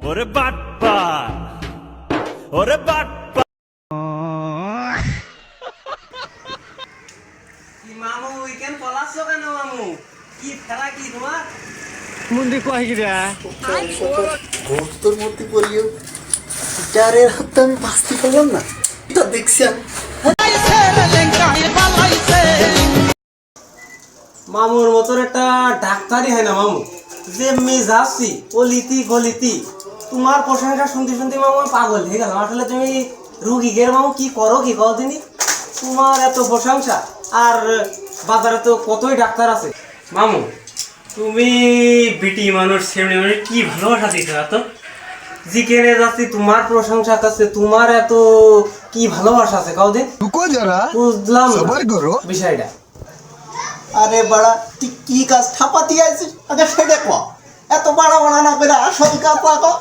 ওরে বাটপা ওরে বাটপা কি মামু উইকেন্ড পলাচ্ছ কেন মামু? কি খেলা কি তোমার? মুন্দি কয় গিরা তোর মধ্যে পড়িও। চারের হাতে আমি বাঁচতে পারলাম না এটা দেখছি মামুর মতন একটা ডাক্তারই হয় না মামু। যে যাচ্ছি অলিতি গলিতি। তোমার প্রশংসা শুনতে শুনতে মামু আমি পাগল হয়ে গেলাম। আসলে তুমি রুগীদের মামু কি করো কি কও দিনি? তোমার এত প্রশংসা। আর বাজারে তো কতই ডাক্তার আছে। মামু তুমি বিটি মানুষ সেমনি মানুষ কি ভালোবাসা দিতে এত জিকেনে যাচ্ছি তোমার প্রশংসা আছে তোমার এত কি ভালোবাসা আছে কদিন রুকো যারা বুঝলাম না। সবার করো। বিষয়টা। আরে বাড়া তুই কি কাজ ঠাপাতি আছিস আগে সেটা ক এত বাড়া বাড়া না করে আসল কাজ পাকো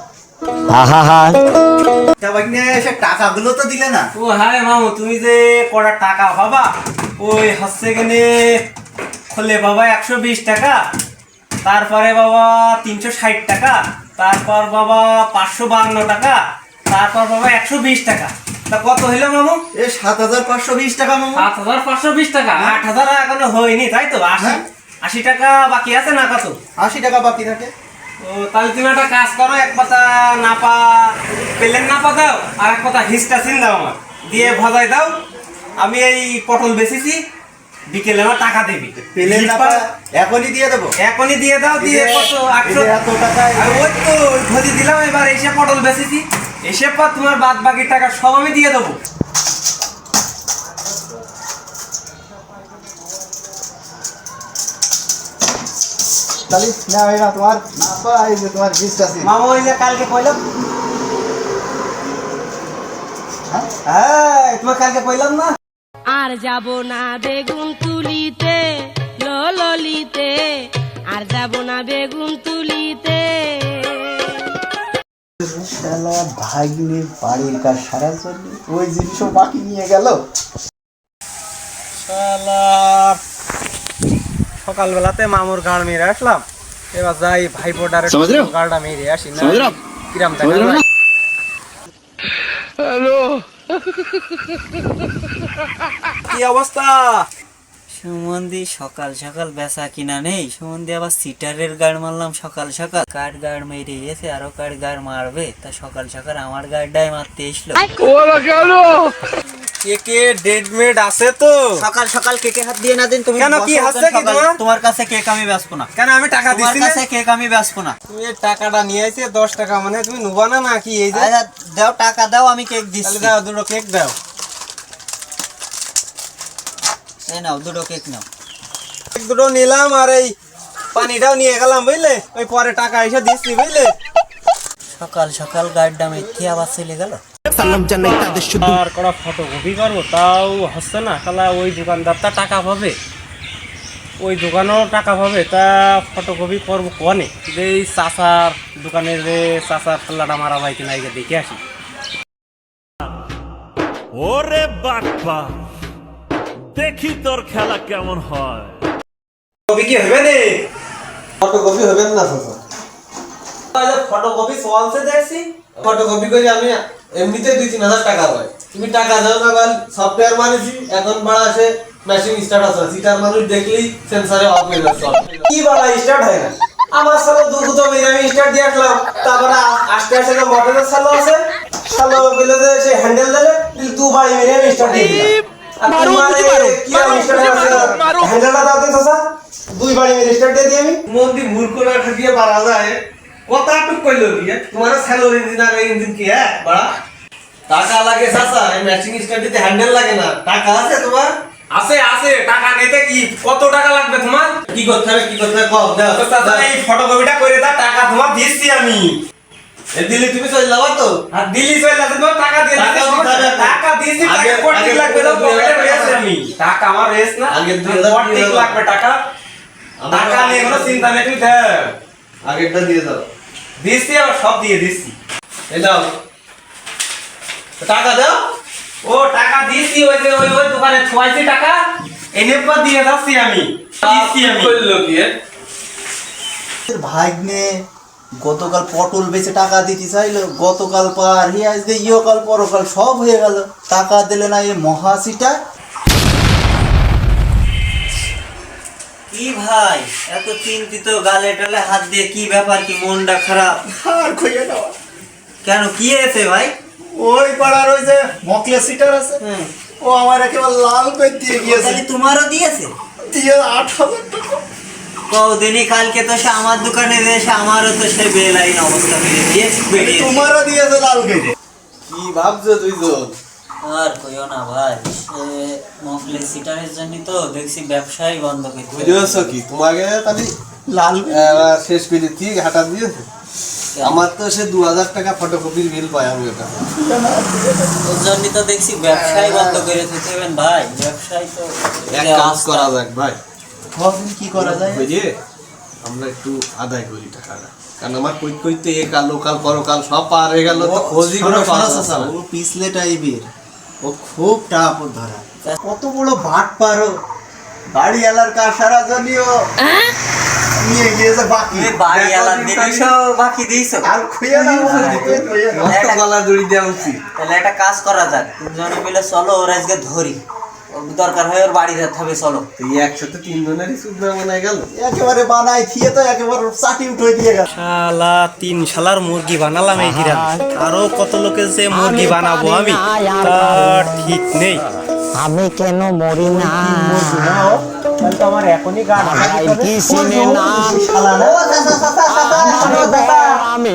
এসে টাকাগুলো তো দিলে না। ও হ্যাঁ মামু তুমি যে কটা টাকা পাবা ওই হচ্ছে গেলে খোলে বাবা একশো বিশ টাকা তারপরে বাবা তিনশো ষাট টাকা তারপর বাবা পাঁচশো বাহান্ন টাকা তারপর বাবা একশো বিশ টাকা। তা কত হইল মামু? এ সাত হাজার পাঁচশো বিশ টাকা মামু। সাত হাজার পাঁচশো বিশ টাকা আট হাজার এখনও হয়নি তাই তো? আশি হ্যাঁ। আশি টাকা বাকি আছে না কত? আশি টাকা বাকি থাকে। ও তাহলে তুমি একটা কাজ করো এক পাতা নাপা পেলেন নাপা দাও আর এক পাতা হিসটা চিন দাও আমার। দিয়ে ভজাই দাও আমি এই পটল বেচেছি বিকেলে আমার টাকা দিবি। পেলেন না পা- এখনই দিয়ে দেবো? এখনই দিয়ে দাও দিয়ে কত আটশো এত টাকা ওই তো ভজি দিলাম এবার এসে পটল বেচেছি এসে পর তোমার বাদ বাকি টাকা সব আমি দিয়ে দেবো। তাহলে না ভাই না তোমার না পা যে তোমার বিশটা আছে। মামা ওই যে কালকে কইলাম হ্যাঁ? তোমার কালকে কইলাম না? আর যাব না বেগুন তুলিতে ললিতে আর যাব না বেগুন তুলিতে। শালা ভাগ্নে বাড়ির কাজ সারার জন্য ওই জিনিসও বাকি নিয়ে গেল। শালার সকালবেলাতে মামুর গাড় মেরে আসলাম। এবার যাই ভাই বোর্ডারে গাড়টা মেরে আসি না। কিরাম যায়। কি অবস্থা? সুমন্দি সকাল সকাল বেচা কিনা নেই। সুমন্দি আবার সিটারের গাড় মারলাম সকাল সকাল। কার গাড় মেরে গেছে আরও কার গাড় মারবে? তা সকাল সকাল আমার গাড়টাই মারতে এসলো। ডেড মেড আছে তো? সকাল সকাল কেকে হাত দিয়ে না দিন তুমি কেন, কি হাসছে কি তোমার? তোমার কাছে কেক আমি বেচবো না। কেন আমি টাকা দিছি না? কাছে কেক আমি বেচবো না। তুমি এই টাকাটা নিয়ে আইছে দশ টাকা মানে তুমি নুবা না নাকি এই যে? দাও টাকা দাও আমি কেক তাহলে দাও দুটো কেক দাও। এই নাও দুটো কেক নাও। কেক দুটো নিলাম আর এই পানিটাও নিয়ে গেলাম বুঝলে? ওই পরে টাকা এসে দিচ্ছি বুঝলে? সকাল সকাল গাড়িটা মিথ্যে আবার চলে গেল? আর কটা ফটোকপি করব তাও হচ্ছে না তাহলে ওই দোকানদারটা টাকা পাবে। ওই দোকানেও টাকা পাবে তা ফটোকপি করব কনে? যে এই চাচার দোকানে যে চাচার খেলাটা মারা যায় কিনা দেখে আসি। ওরে বাটপা দেখি তোর খেলা কেমন হয়। কপি কি হবে রে ফটোকপি হবেন না চাচা? ফটোকপি চলছে দেখছি ফটোকপি করে আমি এমনিতে দুই তিন হাজার টাকা হয় তুমি টাকা দাও না বল সফটওয়্যার মানেছি এখন বাড়া আসে মেশিন স্টার্ট আছে। সিটার মানুষ দেখলেই সেন্সারে অফ হয়ে যাচ্ছে। কি বলা স্টার্ট হয় না। আমার সালো দুটো তো আমি স্টার্ট দিয়ে আসলাম তারপরে আস্তে আস্তে যে মোটরের সালো আছে। সালো বলে যে সে হ্যান্ডেল দিলে দু বাড়ি মেরে আমি স্টার্ট দিয়ে দিলাম। আর তোমার কি আমি স্টার্ট হ্যান্ডেলটা দাও দুই বাড়ি মেরে স্টার্ট দিয়ে দিই আমি। মন্দি মূর্খ না দিয়ে পারা যায়। কথা টুক কইলো তোমার স্যালোর ইঞ্জিন আর ইঞ্জিন কি হ্যাঁ? বড়া। টাকা লাগে চাচা এই ম্যাচিং স্টার্ট দিতে হ্যান্ডেল লাগে না। টাকা আছে তোমার? আছে আছে টাকা নিতে কি? কত টাকা লাগবে তোমার? কি করতে হবে কি করতে হবে কও দাও। চাচা এই ফটোকপিটা করে দাও টাকা তোমার দিচ্ছি আমি। দিল্লি তুমি চলে যাবা তো? আর দিল্লি চলে যাবে তোমার টাকা দিয়ে টাকা দিয়েছি আগে- টাকা কোটি লাগবে তো পকেটে রয়েছে আমি। টাকা আমার রেস না আগে কোটি। লাগবে টাকা। টাকা। নিয়ে কোনো চিন্তা নেই তুমি দাও আগেরটা দিয়ে দাও। দিচ্ছি আবার সব দিয়ে দিচ্ছি এই দাও। টাকা দাও। ও টাকা দিয়েছি ওই যে ওই ওই দোকানে ছয়শি টাকা। এনে পর দিয়ে যাচ্ছি আমি। দিচ্ছি আমি। ভাগ্নে গতকাল পটল বেচে টাকা দিতে চাইলো গতকাল পার আজকে ইয়কাল পরকাল সব হয়ে গেল। টাকা দিলে না এই মহাসিটা কি ভাই? এত চিন্তিত গালে টালে হাত দিয়ে কি ব্যাপার কি মনটা খারাপ? আর কইয়ে দেওয়া কেন কি হয়েছে ভাই? ওই পাড়ার ওই যে মকলে সিটার আছে। ও আমার একেবারে লাল করে দিয়ে গিয়েছে। তোমারও দিয়েছে? দিয়ে আট হাজার টাকা। কদিনই কালকে তো সে আমার দোকানে এসে আমারও তো সে বেলাইন অবস্থা হয়ে দিয়েছে তোমারও দিয়েছে লাল করে। কি ভাবছ দুইজন আর কইও না ভাই সে মকলে সিটারের জন্য তো দেখছি ব্যবসাই বন্ধ করে বুঝেছ কি? তোমাকে তাহলে লাল শেষ করে ঠিক হাঁটা দিয়েছে আমার তো সে দু হাজার টাকা ফটোকপির বিল পাই আমি এটা। ওর জন্য তো দেখছি ব্যবসাই বন্ধ করে দিতেবেন ভাই ব্যবসায় তো এক কাজ করা যাক ভাই। কখন কি করা যায়? বুঝে আমরা একটু আদায় করি টাকাটা। কারণ আমার কই কইতে এ কাল লোকাল পরকাল সব পার হয়ে গেল তো খোঁজই করে পাওয়া পিছলে টাইপের। ও খুব টাপ ধরা। কত বড় বাট পারো। বাড়ি এলার কাজ সারা জানিও নিয়ে গিয়েছে বাকি। বাড়ি এলার বাকি দিয়েছ। আর খুঁয়ে না। একটা গলা দড়ি দেওয়া উচিত। তাহলে একটা কাজ করা যাক। তিনজনে মিলে চলো ওর আজকে ধরি। দরকার হয় ওর বাড়ি যেতে হবে চলো। তো এই একসাথে তিনজনেরই সুদ না মনে গেল? একেবারে বানাই থিয়ে তো একেবারে চাটি উঠে দিয়ে গেল। শালা তিন শালার মুরগি বানালাম এই আরও কত লোকের যে মুরগি বানাবো আমি তার ঠিক নেই। আমি কেন মরি না? আমার এখনই গান কি চিনে না? শালা আমি